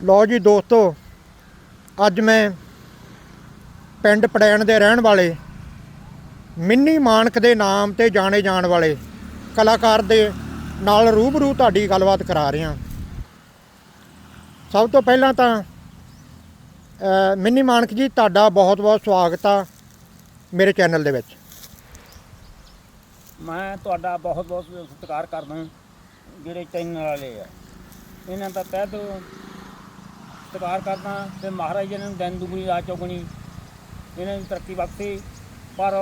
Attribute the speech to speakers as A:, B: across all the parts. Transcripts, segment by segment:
A: ਲਓ ਜੀ ਦੋਸਤੋ, ਅੱਜ ਮੈਂ ਪਿੰਡ ਪੜੈਣ ਦੇ ਰਹਿਣ ਵਾਲੇ ਮਿੰਨੀ ਮਾਨਕ ਦੇ ਨਾਮ ਤੇ ਜਾਣੇ ਜਾਣ ਵਾਲੇ ਕਲਾਕਾਰ ਦੇ ਨਾਲ ਰੂਬਰੂ ਤੁਹਾਡੀ ਗੱਲਬਾਤ ਕਰਾ ਰਿਹਾ। ਸਭ ਤੋਂ ਪਹਿਲਾਂ ਤਾਂ ਮਿੰਨੀ ਮਾਨਕ ਜੀ, ਤੁਹਾਡਾ ਬਹੁਤ-ਬਹੁਤ ਸਵਾਗਤ ਆ ਮੇਰੇ ਚੈਨਲ ਦੇ ਵਿੱਚ।
B: ਮੈਂ ਤੁਹਾਡਾ ਬਹੁਤ ਬਹੁਤ ਸਤਿਕਾਰ ਕਰਦਾ ਜਿਹੜੇ ਚੈਨਲ ਵਾਲੇ ਆ। ਇਹਨਾਂ ਦਾ ਤਹਿ ਦਿਲੋਂ ਸਤਿਕਾਰ ਕਰਦਾ ਤੇ ਮਹਾਰਾਜ ਜੀ ਨੂੰ ਦਿਨ ਦੁਗਣੀ, ਰਾਤ ਚੌਗਣੀ ਇਹਨਾਂ ਦੀ ਤਰੱਕੀ ਬਖਸ਼ੇ। ਪਰ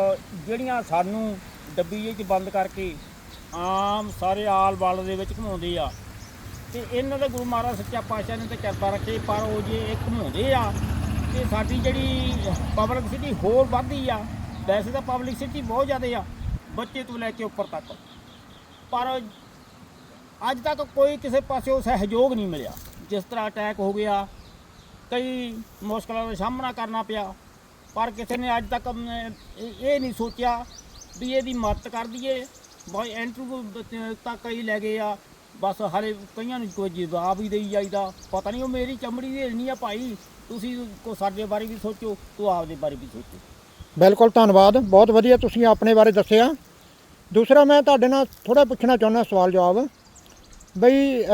B: ਜਿਹੜੀਆਂ ਸਾਨੂੰ ਡੱਬੀ ਜਿਹੀ 'ਚ ਬੰਦ ਕਰਕੇ ਆਮ ਸਾਰੇ ਆਲ ਬਾਲ ਦੇ ਵਿੱਚ ਘੁਮਾਉਂਦੇ ਆ, ਤੇ ਇਹਨਾਂ ਦਾ ਗੁਰੂ ਮਹਾਰਾਜ ਸੱਚਾ ਪਾਤਸ਼ਾਹ ਨੇ ਤੇ ਕਿਰਪਾ ਰੱਖੇ, ਪਰ ਉਹ ਜੇ ਇਹ ਘੁਮਾਉਂਦੇ ਆ, ਤੇ ਸਾਡੀ ਜਿਹੜੀ ਪਬਲਿਕ ਸਿਟੀ ਹੋਰ ਵੱਧਦੀ ਆ, ਵੈਸੇ ਤਾਂ ਪਬਲਿਕ ਸਿਟੀ ਬਹੁਤ ਜ਼ਿਆਦਾ ਆ, ਬੱਚੇ ਤੋਂ ਲੈ ਕੇ ਉੱਪਰ ਤੱਕ। ਪਰ ਅੱਜ ਤੱਕ ਕੋਈ ਕਿਸੇ ਪਾਸਿਓਂ ਸਹਿਯੋਗ ਨਹੀਂ ਮਿਲਿਆ। ਜਿਸ ਤਰ੍ਹਾਂ ਅਟੈਕ ਹੋ ਗਿਆ ਕਈ ਮੁਸ਼ਕਲਾਂ ਦਾ ਸਾਹਮਣਾ ਕਰਨਾ ਪਿਆ। ਪਰ ਕਿਸੇ ਨੇ ਅੱਜ ਤੱਕ ਇਹ ਨਹੀਂ ਸੋਚਿਆ ਵੀ ਇਹਦੀ ਮਦਦ ਕਰ ਦਈਏ। ਬਾਈ ਇੰਟਰਵਿਊ ਤੱਕ ਕਈ ਲੈ ਗਏ ਆ। ਬਸ ਹਾਲੇ ਕਈਆਂ ਨੂੰ ਕੋਈ ਜਵਾਬ ਹੀ ਦੇਈ ਜਾਈਦਾ। ਪਤਾ ਨਹੀਂ ਉਹ ਮੇਰੀ ਚਮੜੀ ਦੀ ਨਹੀਂ ਆ ਭਾਈ। ਤੁਸੀਂ ਕੋ ਸਾਡੇ ਬਾਰੇ ਵੀ ਸੋਚੋ, ਤੂੰ ਆਪਦੇ ਬਾਰੇ ਵੀ ਸੋਚੋ।
A: ਬਿਲਕੁਲ, ਧੰਨਵਾਦ। ਬਹੁਤ ਵਧੀਆ ਤੁਸੀਂ ਆਪਣੇ ਬਾਰੇ ਦੱਸਿਆ। ਦੂਸਰਾ, ਮੈਂ ਤੁਹਾਡੇ ਨਾਲ ਥੋੜਾ ਪੁੱਛਣਾ ਚਾਹੁੰਦਾ ਸਵਾਲ ਜਵਾਬ ਬਈ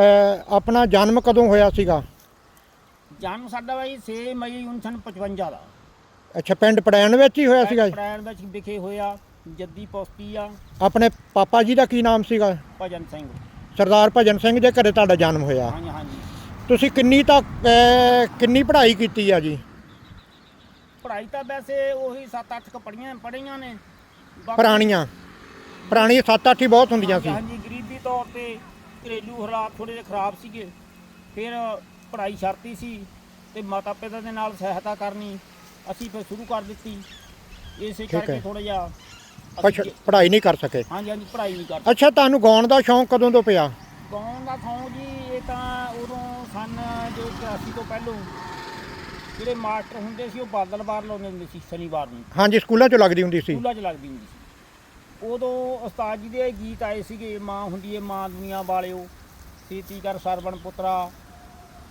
A: ਆਪਣਾ ਜਨਮ ਕਦੋਂ ਹੋਇਆ ਸੀਗਾ?
B: ਜਨਮ ਸਾਡਾ ਬਾਈ 6 ਮਈ 1955 ਦਾ।
A: ਅੱਛਾ ਪਿੰਡ ਪੜੈਣ ਵਿੱਚ ਹੀ ਹੋਇਆ ਸੀਗਾ ਜੀ?
B: ਪ੍ਰੈਣ ਵਿੱਚ ਵਿਖੇ ਹੋਇਆ ਜੱਦੀ ਪੋਸਤੀ ਆ।
A: ਆਪਣੇ ਪਾਪਾ ਜੀ ਦਾ ਕੀ ਨਾਮ ਸੀਗਾ?
B: ਭਜਨ ਸਿੰਘ।
A: ਸਰਦਾਰ ਭਜਨ ਸਿੰਘ ਦੇ ਘਰੇ ਤੁਹਾਡਾ ਜਨਮ ਹੋਇਆ।
B: ਹਾਂਜੀ ਹਾਂਜੀ।
A: ਤੁਸੀਂ ਕਿੰਨੀ ਤੱਕ ਕਿੰਨੀ ਪੜ੍ਹਾਈ ਕੀਤੀ ਆ ਜੀ?
B: ਪੜ੍ਹਾਈ ਤਾਂ ਵੈਸੇ ਉਹੀ 7-8 ਕ ਪੜੀਆਂ ਪੜੀਆਂ ਨੇ।
A: ਪੁਰਾਣੀਆਂ। ਪੁਰਾਣੀਆਂ 7-8 ਹੀ ਬਹੁਤ ਹੁੰਦੀਆਂ ਸੀ।
B: ਹਾਂਜੀ ਗਰੀਬੀ ਤੌਰ ਤੇ ਘਰੇਲੂ ਹਾਲਾਤ ਥੋੜੇ ਜਿਹੇ ਖਰਾਬ ਸੀਗੇ। ਫਿਰ ਪੜ੍ਹਾਈ ਛੱਡਤੀ ਸੀ ਤੇ ਮਾਤਾ ਪਿਤਾ ਦੇ ਨਾਲ ਸਹਾਇਤਾ ਕਰਨੀ ਅਸੀਂ ਫਿਰ ਸ਼ੁਰੂ ਕਰ ਦਿੱਤੀ। ਇਸੇ
A: ਠੀਕ ਹੈ।
B: ਕਰਕੇ ਥੋੜਾ ਜਿਹਾ ਅਸੀਂ-
A: ਪੜ੍ਹਾਈ ਨਹੀਂ ਕਰ ਸਕੇ?
B: ਹਾਂਜੀ ਹਾਂਜੀ ਪੜ੍ਹਾਈ ਵੀ ਕਰ
A: ਅੱਛਾ ਤੁਹਾਨੂੰ ਗਾਉਣ ਦਾ ਸ਼ੌਂਕ ਕਦੋਂ ਤੋਂ ਪਿਆ?
B: ਗਾਉਣ ਦਾ ਥਾਂ ਜੀ ਇਹ ਤਾਂ ਉਦੋਂ ਸਨ ਜੋ 84 ਤੋਂ ਪਹਿਲੋਂ। ਜਿਹੜੇ ਮਾਸਟਰ ਹੁੰਦੇ ਸੀ ਉਹ ਬਾਦਲਵਾਰ ਲਾਉਂਦੇ ਹੁੰਦੇ ਸੀ ਸ਼ਨੀਵਾਰ ਨੂੰ।
A: ਹਾਂਜੀ ਸਕੂਲਾਂ 'ਚ ਲੱਗਦੀ ਹੁੰਦੀ ਸੀ?
B: ਸਕੂਲਾਂ 'ਚ ਲੱਗਦੀ ਹੁੰਦੀ ਸੀ। ਉਦੋਂ ਉਸਤਾਦ ਜੀ ਦੇ ਗੀਤ ਆਏ ਸੀਗੇ ਮਾਂ ਹੁੰਦੀ ਏ ਮਾਂ ਦੁਨੀਆ ਵਾਲਿਓ ਸੀਤੀ ਕਰ ਸਰਵਣ ਪੁੱਤਰਾ।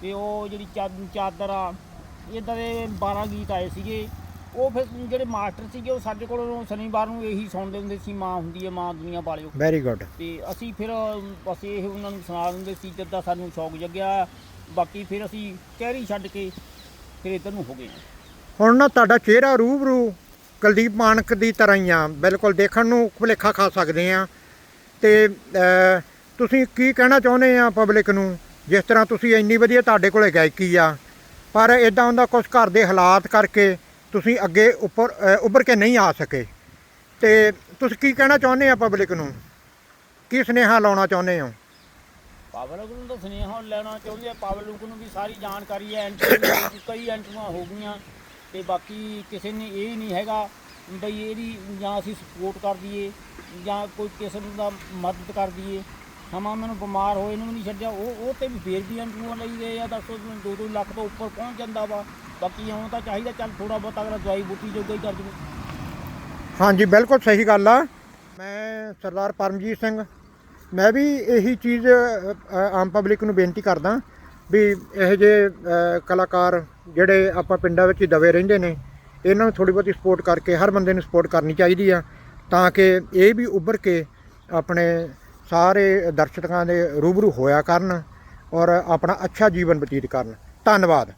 B: ਤੇ ਉਹ ਜਿਹੜੀ ਚਾਦਰ ਆ ਇਦਾਂ ਦੇ 12 ਗੀਤ ਆਏ ਸੀਗੇ। ਉਹ ਫਿਰ ਜਿਹੜੇ ਮਾਸਟਰ ਸੀਗੇ ਉਹ ਸਾਡੇ ਕੋਲੋਂ ਸ਼ਨੀਵਾਰ ਨੂੰ ਇਹੀ ਸੁਣਦੇ ਹੁੰਦੇ ਸੀ ਮਾਂ ਹੁੰਦੀ ਏ ਮਾਂ ਦੁਨੀਆ ਵਾਲਿਓ।
A: ਵੈਰੀ ਗੁੱਡ
B: ਤੇ ਅਸੀਂ ਫਿਰ ਬਸ ਇਹ ਉਹਨਾਂ ਨੂੰ ਸੁਣਾ ਦਿੰਦੇ ਸੀ ਜਿੱਦਾਂ ਸਾਨੂੰ ਸ਼ੌਕ ਜਗਿਆ। ਬਾਕੀ ਫਿਰ ਅਸੀਂ ਕਹਿਰੀ ਛੱਡ ਕੇ ਫਿਰ ਇੱਧਰ ਨੂੰ ਹੋ ਗਏ
A: ਹੁਣ ਨਾ ਤੁਹਾਡਾ ਚਿਹਰਾ ਰੂਬਰੂ ਕੁਲਦੀਪ ਮਾਨਕ ਦੀ ਤਰ੍ਹਾਂ ਹੀ ਆ। ਬਿਲਕੁਲ ਦੇਖਣ ਨੂੰ ਭੁਲੇਖਾ ਖਾ ਸਕਦੇ ਆ ਤੇ ਤੁਸੀਂ ਕੀ ਕਹਿਣਾ ਚਾਹੁੰਦੇ ਆ ਪਬਲਿਕ ਨੂੰ? ਜਿਸ ਤਰ੍ਹਾਂ ਤੁਸੀਂ ਇੰਨੀ ਵਧੀਆ ਤੁਹਾਡੇ ਕੋਲੇ ਗਾਇਕੀ ਆ ਪਰ ਇਦਾਂ ਹੁੰਦਾ ਕੁਝ ਘਰ ਦੇ ਹਾਲਾਤ ਕਰਕੇ ਤੁਸੀਂ ਅੱਗੇ ਉੱਪਰ ਅ, ਉੱਭਰ ਕੇ ਨਹੀਂ ਆ ਸਕੇ। ਤੇ ਤੁਸੀਂ ਕੀ ਕਹਿਣਾ ਚਾਹੁੰਦੇ ਆ ਪਬਲਿਕ ਨੂੰ? ਕੀ ਸੁਨੇਹਾ ਲਾਉਣਾ ਚਾਹੁੰਦੇ ਹੋ?
B: ਪਾਵਰ ਨੂੰ ਤਾਂ ਸੁਨੇਹਾ ਲੈਣਾ ਚਾਹੁੰਦੇ ਆ ਪਾਵਰ ਨੂੰ ਵੀ ਸਾਰੀ ਜਾਣਕਾਰੀ ਹੈ ਇੰਟਰਵਿਊ ਕਈ ਇੰਟਰਵਿਊਆਂ ਹੋ ਗਈਆਂ ਤੇ ਬਾਕੀ ਕਿਸੇ ਨੇ ਇਹ ਨਹੀਂ ਹੈਗਾ ਬਈ ਇਹਦੀ ਜਾਂ ਅਸੀਂ ਸਪੋਰਟ ਕਰ ਦਈਏ ਜਾਂ ਕੋਈ ਕਿਸੇ ਨੂੰ ਦਾ ਮਦਦ ਕਰ ਦਈਏ। ਸਮਾਂ ਮੈਨੂੰ ਬਿਮਾਰ ਹੋਏ ਨੂੰ ਨਹੀਂ ਛੱਡਿਆ। ਉਹ ਉਹ ਤੇ ਵੀ ਫੇਰ ਵੀ ਇੰਟਰਵਿਊ ਲਈ ਗਏ ਆ, ਦੱਸੋ 2-2 ਲੱਖ ਤੋਂ ਉੱਪਰ ਪਹੁੰਚ ਜਾਂਦਾ ਵਾ? ਬਾਕੀ ਆਉਂ ਤਾਂ ਚਾਹੀਦਾ ਚੱਲ ਥੋੜਾ ਬਹੁਤ ਅਗਲਾ ਦਵਾਈ ਬੂਟੀ ਜੋਗਾ ਹੀ ਕਰ ਜਵੇ।
A: ਹਾਂਜੀ, ਬਿਲਕੁਲ ਸਹੀ ਗੱਲ ਆ। ਮੈਂ ਸਰਦਾਰ ਪਰਮਜੀਤ ਸਿੰਘ, ਮੈਂ ਵੀ ਇਹੀ ਚੀਜ਼ ਆਮ ਪਬਲਿਕ ਨੂੰ ਬੇਨਤੀ ਕਰਦਾ ਵੀ ਇਹੋ ਜਿਹੇ ਕਲਾਕਾਰ ਜਿਹੜੇ ਆਪਾਂ ਪਿੰਡਾਂ ਵਿੱਚ ਹੀ ਦਵੇ ਰਹਿੰਦੇ ਨੇ, ਇਹਨਾਂ ਨੂੰ ਥੋੜੀ ਬਹੁਤੀ ਸਪੋਰਟ ਕਰਕੇ ਹਰ ਬੰਦੇ ਨੂੰ ਸਪੋਰਟ ਕਰਨੀ ਚਾਹੀਦੀ ਆ, ਤਾਂ ਕਿ ਇਹ ਵੀ ਉੱਭਰ ਕੇ ਆਪਣੇ ਸਾਰੇ ਦਰਸ਼ਕਾਂ ਦੇ ਰੂਬਰੂ ਹੋਇਆ ਕਰਨ ਔਰ ਆਪਣਾ ਅੱਛਾ ਜੀਵਨ ਬਤੀਤ ਕਰਨ। ਧੰਨਵਾਦ।